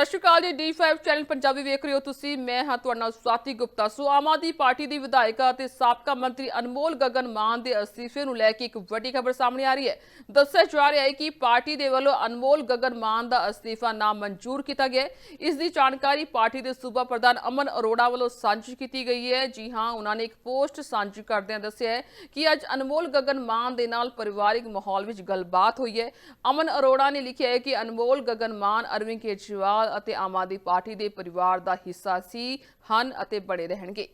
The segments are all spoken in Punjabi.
ਸਤਿ ਸ਼੍ਰੀ ਅਕਾਲ ਜੀ D5 ਚੈਨਲ ਪੰਜਾਬੀ ਵੇਖ ਰਹੇ ਹੋ ਤੁਸੀਂ। ਮੈਂ ਹਾਂ ਤੁਹਾਡਾ ਸਵਾਤੀ ਗੁਪਤਾ। ਸੋ ਆਮ ਆਦਮੀ ਪਾਰਟੀ ਦੀ ਵਿਧਾਇਕਾ ਅਤੇ ਸਾਬਕਾ ਮੰਤਰੀ ਅਨਮੋਲ ਗਗਨ ਮਾਨ ਦੇ ਅਸਤੀਫੇ ਨੂੰ ਲੈ ਕੇ ਇੱਕ ਵੱਡੀ ਖਬਰ ਸਾਹਮਣੇ ਆ ਰਹੀ ਹੈ। ਦੱਸਿਆ ਜਾ ਰਿਹਾ ਹੈ ਕਿ ਪਾਰਟੀ ਦੇ ਵੱਲੋਂ ਅਨਮੋਲ ਗਗਨ ਮਾਨ ਦਾ ਅਸਤੀਫਾ ਨਾ ਮਨਜ਼ੂਰ ਕੀਤਾ ਗਿਆ ਇਸ ਦੀ ਜਾਣਕਾਰੀ ਪਾਰਟੀ ਦੇ ਸੂਬਾ ਪ੍ਰਧਾਨ ਅਮਨ ਅਰੋੜਾ ਵੱਲੋਂ ਸਾਂਝੀ ਕੀਤੀ ਗਈ ਹੈ। ਜੀ ਹਾਂ, ਉਹਨਾਂ ਨੇ ਇੱਕ ਪੋਸਟ ਸਾਂਝੀ ਕਰਦਿਆਂ ਦੱਸਿਆ ਹੈ ਕਿ ਅੱਜ ਅਨਮੋਲ ਗਗਨ ਮਾਨ ਦੇ ਨਾਲ ਪਰਿਵਾਰਿਕ ਮਾਹੌਲ ਵਿੱਚ ਗੱਲਬਾਤ ਹੋਈ ਹੈ। ਅਮਨ ਅਰੋੜਾ ਨੇ ਲਿਖਿਆ ਹੈ ਕਿ ਅਨਮੋਲ ਗਗਨ ਮਾਨ ਅਰਵਿੰਦ ਕੇਜਰੀਵਾਲ ਅਤੇ ਆਮ ਆਦਮੀ ਪਾਰਟੀ ਦੇ ਪਰਿਵਾਰ ਦਾ ਹਿੱਸਾ ਸੀ, ਹਨ ਅਤੇ ਬਣੇ ਰਹਿਣਗੇ।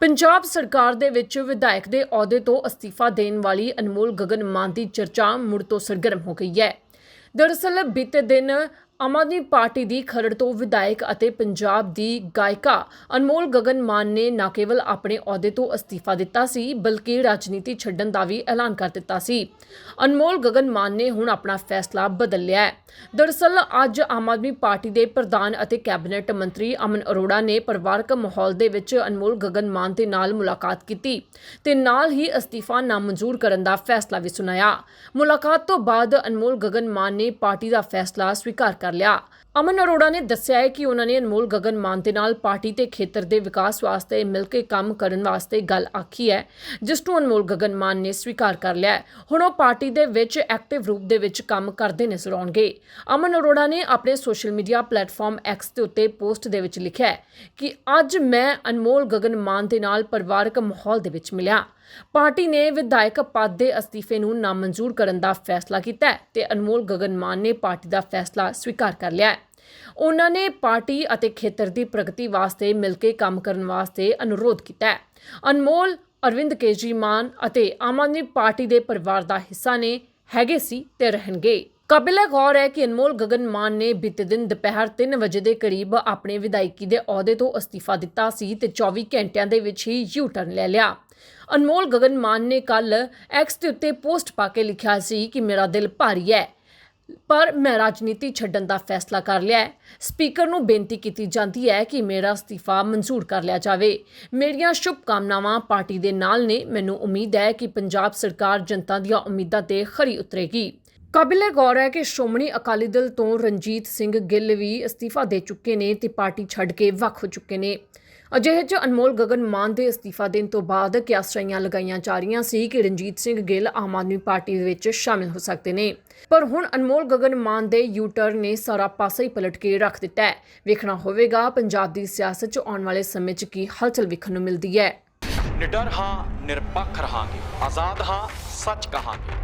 ਪੰਜਾਬ ਸਰਕਾਰ ਦੇ ਵਿੱਚ ਵਿਧਾਇਕ ਦੇ ਅਹੁਦੇ ਤੋਂ ਅਸਤੀਫਾ ਦੇਣ ਵਾਲੀ ਅਨਮੋਲ ਗਗਨ ਮਾਨ ਦੀ ਚਰਚਾ ਮੁੜ ਤੋਂ ਸਰਗਰਮ ਹੋ ਗਈ ਹੈ। ਦਰਅਸਲ, ਬੀਤੇ ਦਿਨ ਆਮ ਆਦਮੀ ਪਾਰਟੀ ਦੀ ਖਰੜ ਤੋਂ ਵਿਧਾਇਕ ਅਤੇ ਪੰਜਾਬ ਦੀ ਗਾਇਕਾ ਅਨਮੋਲ ਗਗਨ ਮਾਨ ਨੇ ਨਾ ਕੇਵਲ ਆਪਣੇ ਅਹੁਦੇ ਤੋਂ ਅਸਤੀਫਾ ਦਿੱਤਾ ਸੀ, ਬਲਕਿ ਰਾਜਨੀਤੀ ਛੱਡਣ ਦਾ ਵੀ ਐਲਾਨ ਕਰ ਦਿੱਤਾ ਸੀ। ਅਨਮੋਲ ਗਗਨ ਮਾਨ ਨੇ ਹੁਣ ਆਪਣਾ ਫੈਸਲਾ ਬਦਲ ਲਿਆ ਹੈ। ਦਰਅਸਲ, ਅੱਜ ਆਮ ਆਦਮੀ ਪਾਰਟੀ ਦੇ ਪ੍ਰਧਾਨ ਅਤੇ ਕੈਬਨਿਟ ਮੰਤਰੀ ਅਮਨ ਅਰੋੜਾ ਨੇ ਪਰਿਵਾਰਕ ਮਾਹੌਲ ਦੇ ਵਿੱਚ ਅਨਮੋਲ ਗਗਨ ਮਾਨ ਦੇ ਨਾਲ ਮੁਲਾਕਾਤ ਕੀਤੀ ਤੇ ਨਾਲ ਹੀ ਅਸਤੀਫਾ ਨਾਮਨਜ਼ੂਰ ਕਰਨ ਦਾ ਫੈਸਲਾ ਵੀ ਸੁਣਾਇਆ। ਮੁਲਾਕਾਤ ਤੋਂ ਬਾਅਦ ਅਨਮੋਲ ਗਗਨ ਮਾਨ ਨੇ ਪਾਰਟੀ ਦਾ ਫੈਸਲਾ ਸਵੀਕਾਰ ਕਰ ਲਿਆ। ਅਮਨ ਅਰੋੜਾ ਨੇ ਦੱਸਿਆ ਹੈ ਕਿ ਉਹਨਾਂ ਨੇ ਅਨਮੋਲ ਗਗਨ ਮਾਨ ਦੇ ਨਾਲ ਪਾਰਟੀ ਤੇ ਖੇਤਰ ਦੇ ਵਿਕਾਸ ਵਾਸਤੇ ਮਿਲ ਕੇ ਕੰਮ ਕਰਨ ਵਾਸਤੇ ਗੱਲ ਆਖੀ ਹੈ, ਜਿਸ ਨੂੰ ਅਨਮੋਲ ਗਗਨ ਮਾਨ ਨੇ ਸਵੀਕਾਰ ਕਰ ਲਿਆ ਹੁਣ ਉਹ ਪਾਰਟੀ ਦੇ ਵਿੱਚ ਐਕਟਿਵ ਰੂਪ ਦੇ ਵਿੱਚ ਕੰਮ ਕਰਦੇ ਨਜ਼ਰ ਆਉਣਗੇ। ਅਮਨ ਅਰੋੜਾ ਨੇ ਆਪਣੇ ਸੋਸ਼ਲ ਮੀਡੀਆ ਪਲੇਟਫਾਰਮ ਐਕਸ ਦੇ ਉੱਤੇ ਪੋਸਟ ਦੇ ਵਿੱਚ ਲਿਖਿਆ ਹੈ ਕਿ ਅੱਜ ਮੈਂ ਅਨਮੋਲ ਗਗਨ ਮਾਨ ਦੇ ਨਾਲ ਪਰਿਵਾਰਕ ਮਾਹੌਲ ਦੇ ਵਿੱਚ ਮਿਲਿਆ। ਪਾਰਟੀ ਨੇ ਵਿਧਾਇਕ ਪਦ ਦੇ ਅਸਤੀਫੇ ਨੂੰ ਨਾਮਨਜ਼ੂਰ ਕਰਨ ਦਾ ਫੈਸਲਾ ਕੀਤਾ ਹੈ ਤੇ ਅਨਮੋਲ ਗਗਨ ਮਾਨ ਨੇ ਪਾਰਟੀ ਦਾ ਫੈਸਲਾ ਸਵੀਕਾਰ ਕਰ ਲਿਆ ਹੈ। ਉਹਨਾਂ ਨੇ ਪਾਰਟੀ ਅਤੇ ਖੇਤਰ ਦੀ ਪ੍ਰਗਤੀ ਵਾਸਤੇ ਮਿਲ ਕੇ ਕੰਮ ਕਰਨ ਵਾਸਤੇ ਅਨੁਰੋਧ ਕੀਤਾ ਹੈ। ਅਨਮੋਲ, ਅਰਵਿੰਦ ਕੇਜਰੀਵਾਲ ਅਤੇ ਆਮ ਆਦਮੀ ਪਾਰਟੀ ਦੇ ਪਰਿਵਾਰ ਦਾ ਹਿੱਸਾ ਨੇ, ਹੈਗੇ ਸੀ ਤੇ ਰਹਿਣਗੇ। ਕਾਬਿਲ ਗੌਰ ਹੈ ਕਿ ਅਨਮੋਲ ਗਗਨ ਮਾਨ ਨੇ ਬੀਤੇ ਦਿਨ ਦੁਪਹਿਰ 3 ਵਜੇ ਦੇ ਕਰੀਬ ਆਪਣੇ ਵਿਧਾਇਕੀ ਦੇ ਅਹੁਦੇ ਤੋਂ ਅਸਤੀਫਾ ਦਿੱਤਾ ਸੀ ਤੇ 24 ਘੰਟਿਆਂ ਦੇ ਵਿੱਚ ਹੀ ਯੂ ਟਰਨ ਲੈ ਲਿਆ। ਅਨਮੋਲ ਗਗਨ ਮਾਨ ਨੇ ਕੱਲ ਐਕਸ ਦੇ ਉੱਤੇ ਪੋਸਟ ਪਾ ਕੇ ਲਿਖਿਆ ਸੀ ਕਿ ਮੇਰਾ ਦਿਲ ਭਾਰੀ ਹੈ, ਪਰ ਮੈਂ ਰਾਜਨੀਤੀ ਛੱਡਣ ਦਾ ਫੈਸਲਾ ਕਰ ਲਿਆ ਹੈ। ਸਪੀਕਰ ਨੂੰ ਬੇਨਤੀ ਕੀਤੀ ਜਾਂਦੀ ਹੈ ਕਿ ਮੇਰਾ ਅਸਤੀਫਾ ਮਨਜ਼ੂਰ ਕਰ ਲਿਆ ਜਾਵੇ। ਮੇਰੀਆਂ ਸ਼ੁਭ ਕਾਮਨਾਵਾਂ ਪਾਰਟੀ ਦੇ ਨਾਲ ਨੇ। ਮੈਨੂੰ ਉਮੀਦ ਹੈ ਕਿ ਪੰਜਾਬ ਸਰਕਾਰ ਜਨਤਾ ਦੀਆਂ ਉਮੀਦਾਂ ਤੇ ਖਰੀ ਉਤਰੇਗੀ। ਕਾਬਿਲੇ ਗੌਰ ਹੈ ਕਿ ਸ਼੍ਰੋਮਣੀ ਅਕਾਲੀ ਦਲ ਤੋਂ ਰਣਜੀਤ ਸਿੰਘ ਗਿੱਲ ਵੀ ਅਸਤੀਫਾ ਦੇ ਚੁੱਕੇ ਨੇ ਤੇ ਪਾਰਟੀ ਛੱਡ ਕੇ ਵੱਖ ਹੋ ਚੁੱਕੇ ਨੇ। ਅਜਿਹੇ 'ਚ ਅਨਮੋਲ ਗਗਨ ਮਾਨ ਦੇ ਅਸਤੀਫਾ ਦੇਣ ਤੋਂ ਬਾਅਦ ਕਿਆਸਰਾਈਆਂ ਲਗਾਈਆਂ ਜਾ ਰਹੀਆਂ ਸੀ ਕਿ ਰਣਜੀਤ ਸਿੰਘ ਗਿੱਲ ਆਮ ਆਦਮੀ ਪਾਰਟੀ ਦੇ ਵਿੱਚ ਸ਼ਾਮਿਲ ਹੋ ਸਕਦੇ ਨੇ। ਪਰ ਹੁਣ ਅਨਮੋਲ ਗਗਨ ਮਾਨ ਦੇ ਯੂ ਟਰਨ ਨੇ ਸਾਰਾ ਪਾਸਾ ਹੀ ਪਲਟ ਕੇ ਰੱਖ ਦਿੱਤਾ ਹੈ। ਵੇਖਣਾ ਹੋਵੇਗਾ ਪੰਜਾਬ ਦੀ ਸਿਆਸਤ 'ਚ ਆਉਣ ਵਾਲੇ ਸਮੇਂ 'ਚ ਕੀ ਹਲਚਲ ਵੇਖਣ ਨੂੰ ਮਿਲਦੀ ਹੈ। ਨਿਡਰ ਹਾਂ, ਨਿਰਪੱਖ ਰਹਾਂਗੇ। ਆਜ਼ਾਦ ਹਾਂ, ਸੱਚ ਕਹਾਂਗੇ।